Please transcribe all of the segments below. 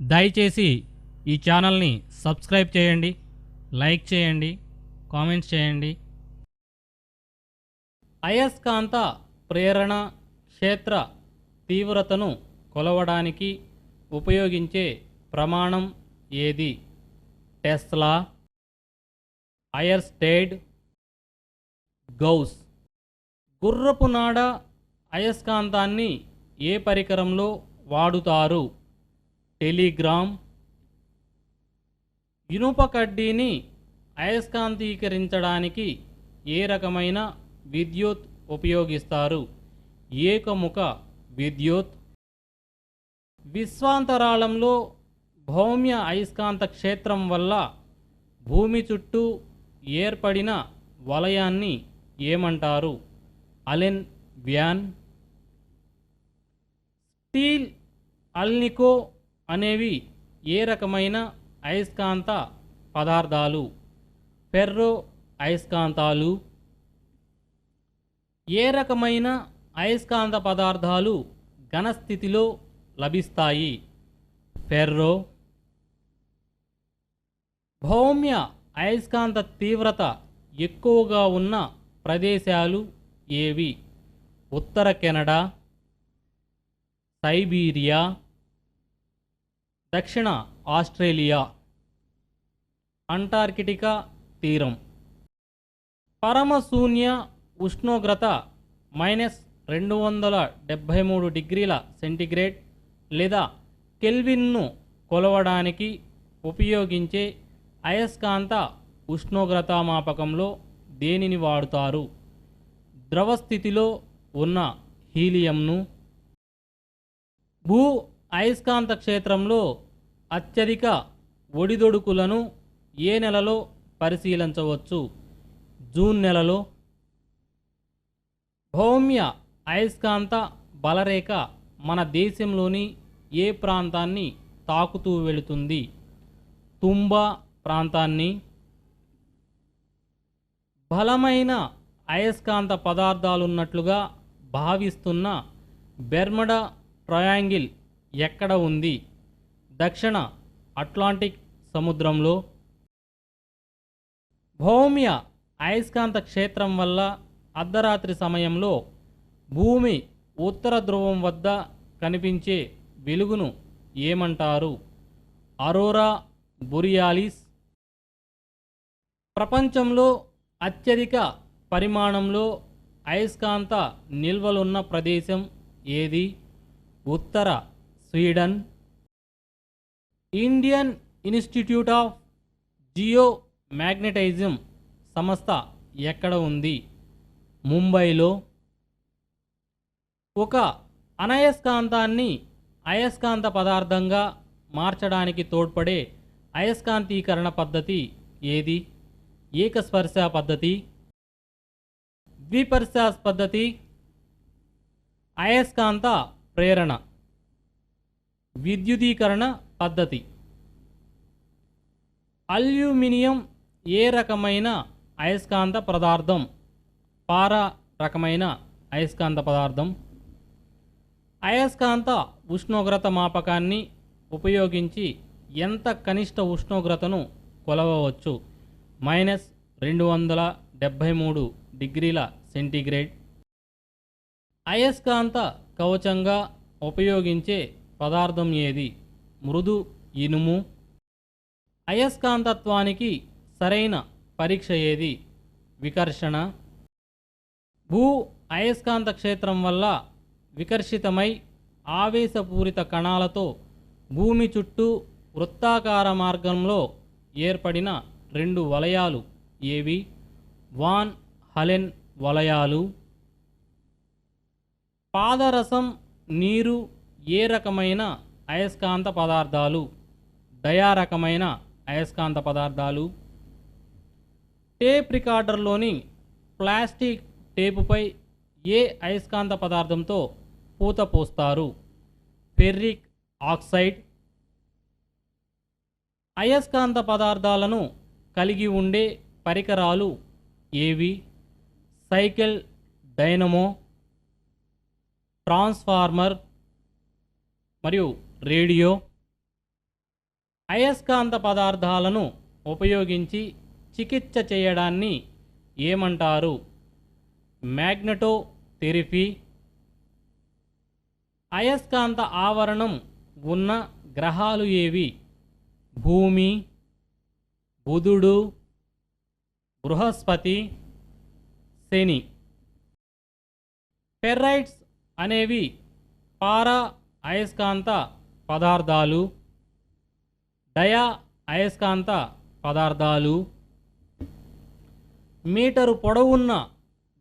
దయచేసి ఈ ఛానల్ని సబ్స్క్రైబ్ చేయండి లైక్ చేయండి కామెంట్స్ చేయండి. అయస్కాంత ప్రేరణ క్షేత్ర తీవ్రతను కొలవడానికి ఉపయోగించే ప్రమాణం ఏది? Tesla oersted gauss. గుర్రపు నాడ అయస్కాంతాన్ని ఏ పరికరంలో వాడుతారు? టెలిగ్రామ్ ఇనుప కడ్డీని అయస్కాంతీకరించడానికి ఏ రకమైన విద్యుత్ ఉపయోగిస్తారు? ఏకముఖ విద్యుత్ విశ్వాంతరాళంలో భౌమ్య అయస్కాంత క్షేత్రం వల్ల భూమి చుట్టూ ఏర్పడిన వలయాన్ని ఏమంటారు? అలెన్ వ్యాన్ స్టీల్ అల్నికో అనేవి ఏ రకమైన అయస్కాంత పదార్థాలు? ఫెర్రో అయస్కాంతాలు. ఏ రకమైన అయస్కాంత పదార్థాలు ఘనస్థితిలో లభిస్తాయి? ఫెర్రో. భౌమ్య అయస్కాంత తీవ్రత ఎక్కువగా ఉన్న ప్రదేశాలు ఏవి? ఉత్తర కెనడా. సైబీరియా. దక్షిణ ఆస్ట్రేలియా అంటార్కిటికా తీరం. పరమశూన్య ఉష్ణోగ్రత మైనస్ రెండు వందల డెబ్భై మూడు డిగ్రీల సెంటిగ్రేడ్ లేదా కెల్విన్ను కొలవడానికి ఉపయోగించే అయస్కాంత ఉష్ణోగ్రత మాపకంలో దేనిని వాడుతారు? ద్రవస్థితిలో ఉన్న హీలియంను భూ అయస్కాంత క్షేత్రంలో అత్యధిక ఒడిదొడుకులను ఏ నెలలో పరిశీలించవచ్చు? జూన్ నెలలో. భౌమ్య అయస్కాంత బలరేఖ మన దేశంలోని ఏ ప్రాంతాన్ని తాకుతూ వెళుతుంది? తుంబా ప్రాంతాన్ని. బలమైన అయస్కాంత పదార్థాలున్నట్లుగా భావిస్తున్న బెర్మడా ట్రయాంగిల్ ఎక్కడ ఉంది? దక్షిణ అట్లాంటిక్ సముద్రంలో భౌమ్య అయస్కాంత క్షేత్రం వల్ల అర్ధరాత్రి సమయంలో భూమి ఉత్తర ధ్రువం వద్ద కనిపించే వెలుగును ఏమంటారు? అరోరా బొరియాలిస్. ప్రపంచంలో అత్యధిక పరిమాణంలో అయస్కాంత నిల్వలున్న ప్రదేశం ఏది? ఉత్తర Sweden. Indian institute of geomagnetism సంస్థ ఎక్కడ ఉంది? ముంబైలో. ఒక అనయస్కాంతాన్ని అయస్కాంత పదార్థంగా మార్చడానికి తోడ్పడే అయస్కాంతీకరణ పద్ధతి ఏది? ఏకస్పర్శ పద్ధతి. ద్విపర్శ పద్ధతి. అయస్కాంత ప్రేరణ. విద్యుదీకరణ పద్ధతి. అల్యూమినియం ఏ రకమైన అయస్కాంత పదార్థం? పారా రకమైన అయస్కాంత పదార్థం. అయస్కాంత ఉష్ణోగ్రత మాపకాన్ని ఉపయోగించి ఎంత కనిష్ట ఉష్ణోగ్రతను కొలవవచ్చు? మైనస్ రెండు వందల డెబ్భై మూడు డిగ్రీల సెంటీగ్రేడ్. అయస్కాంత కవచంగా ఉపయోగించే పదార్థం ఏది? మృదు ఇనుము. అయస్కాంతత్వానికి సరైన పరీక్ష ఏది? వికర్షణ. భూ అయస్కాంత క్షేత్రం వల్ల వికర్షితమై ఆవేశపూరిత కణాలతో భూమి చుట్టూ వృత్తాకార మార్గంలో ఏర్పడిన రెండు వలయాలు ఏవి? వాన్ హలెన్ వలయాలు. పాదరసం నీరు ఏ రకమైన అయస్కాంత పదార్థాలు? దయా రకమైన అయస్కాంత పదార్థాలు? టేప్ రికార్డర్లోని ప్లాస్టిక్ టేపుపై ఏ అయస్కాంత పదార్థంతో పూత పోస్తారు? Ferric oxide. అయస్కాంత పదార్థాలను కలిగి ఉండే పరికరాలు ఏవి? సైకిల్ డైనమో ట్రాన్స్ఫార్మర్ మరియు రేడియో అయస్కాంత పదార్థాలను ఉపయోగించి చికిత్స చేయడాన్ని ఏమంటారు? మ్యాగ్నెటో థెరపీ అయస్కాంత ఆవరణం ఉన్న గ్రహాలు ఏవి? భూమి బుధుడు బృహస్పతి శని. ఫెర్రైట్స్ అనేవి పారా అయస్కాంత పదార్థాలు డయా అయస్కాంత పదార్థాలు మీటరు పొడవున్న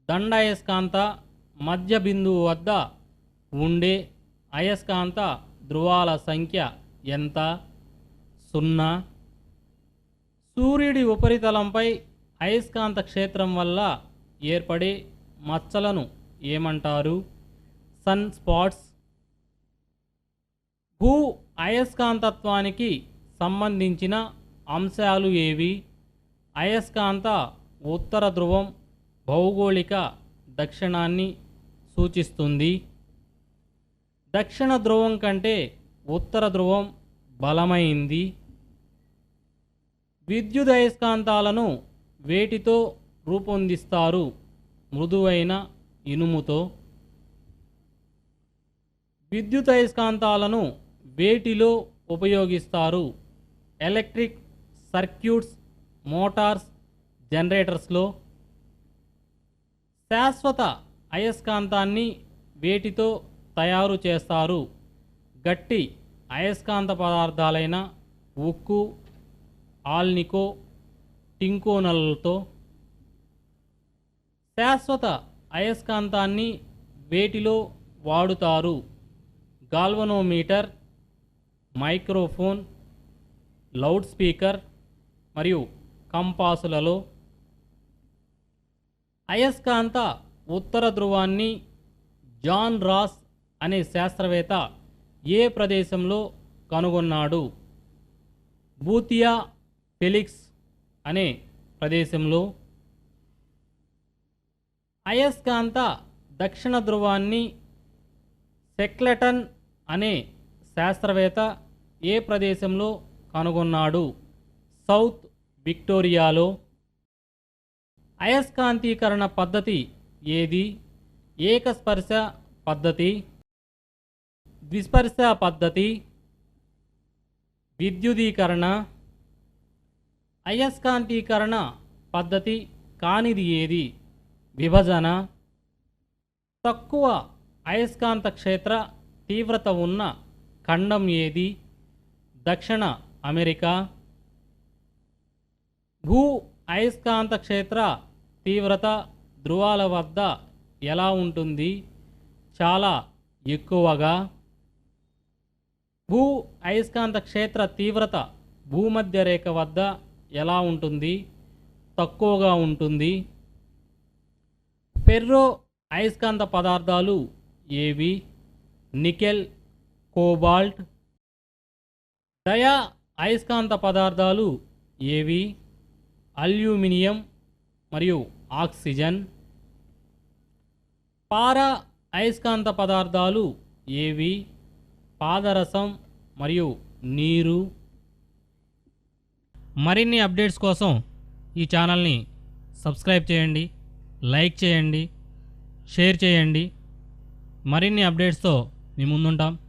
దండాయస్కాంత మధ్య బిందువు వద్ద ఉండే అయస్కాంత ధ్రువాల సంఖ్య ఎంత? సున్నా. సూర్యుడి ఉపరితలంపై అయస్కాంత క్షేత్రం వల్ల ఏర్పడే మచ్చలను ఏమంటారు? సన్ స్పాట్స్ భూ అయస్కాంతత్వానికి సంబంధించిన అంశాలు ఏవి? అయస్కాంత ఉత్తర ధ్రువం భౌగోళిక దక్షిణాన్ని సూచిస్తుంది. దక్షిణ ధ్రువం కంటే ఉత్తర ధ్రువం బలమైంది. విద్యుదయస్కాంతాలను వేటితో రూపొందిస్తారు? మృదువైన ఇనుముతో. విద్యుదయస్కాంతాలను వేటిలో ఉపయోగిస్తారు? ఎలక్ట్రిక్ సర్క్యూట్స్ మోటార్స్ జనరేటర్స్లో. శాశ్వత అయస్కాంతాన్ని వేటితో తయారు చేస్తారు? గట్టి అయస్కాంత పదార్థాలైన ఉక్కు ఆల్నికో టింకోనలతో. శాశ్వత అయస్కాంతాన్ని వేటిలో వాడుతారు? గాల్వనోమీటర్ మైక్రోఫోన్ లౌడ్ స్పీకర్ మరియు కంపాసులలో అయస్కాంత ఉత్తర ధ్రువాన్ని జాన్ రాస్ అనే శాస్త్రవేత్త ఏ ప్రదేశంలో కనుగొన్నాడు? బూతియా ఫెలిక్స్ అనే ప్రదేశంలో. అయస్కాంత దక్షిణ ధ్రువాన్ని సెక్లటన్ అనే శాస్త్రవేత్త ఏ ప్రదేశంలో కనుగొన్నాడు? సౌత్ విక్టోరియాలో. అయస్కాంతీకరణ పద్ధతి ఏది? ఏకస్పర్శ పద్ధతి. ద్విస్పర్శ పద్ధతి. విద్యుదీకరణ. అయస్కాంతీకరణ పద్ధతి కానిది ఏది? విభజన. తక్కువ అయస్కాంత క్షేత్ర తీవ్రత ఉన్న ఖండం ఏది? దక్షిణ అమెరికా. భూ అయస్కాంత క్షేత్ర తీవ్రత ధ్రువాల వద్ద ఎలా ఉంటుంది? చాలా ఎక్కువగా. భూ అయస్కాంత క్షేత్ర తీవ్రత భూమధ్య రేఖ వద్ద ఎలా ఉంటుంది? తక్కువగా ఉంటుంది. ఫెర్రో అయస్కాంత పదార్థాలు ఏవి? నికెల్ కోబాల్ట్ డయా అయస్కాంత పదార్థాలు ఏవి? అల్యూమినియం మరియు ఆక్సిజన్. పారా అయస్కాంత పదార్థాలు ఏవి? పాదరసం మరియు నీరు. మరిన్ని అప్డేట్స్ కోసం ఈ ఛానల్ని సబ్స్క్రైబ్ చేయండి లైక్ చేయండి షేర్ చేయండి. మరిన్ని అప్డేట్స్తో మీ ముందుంటాం.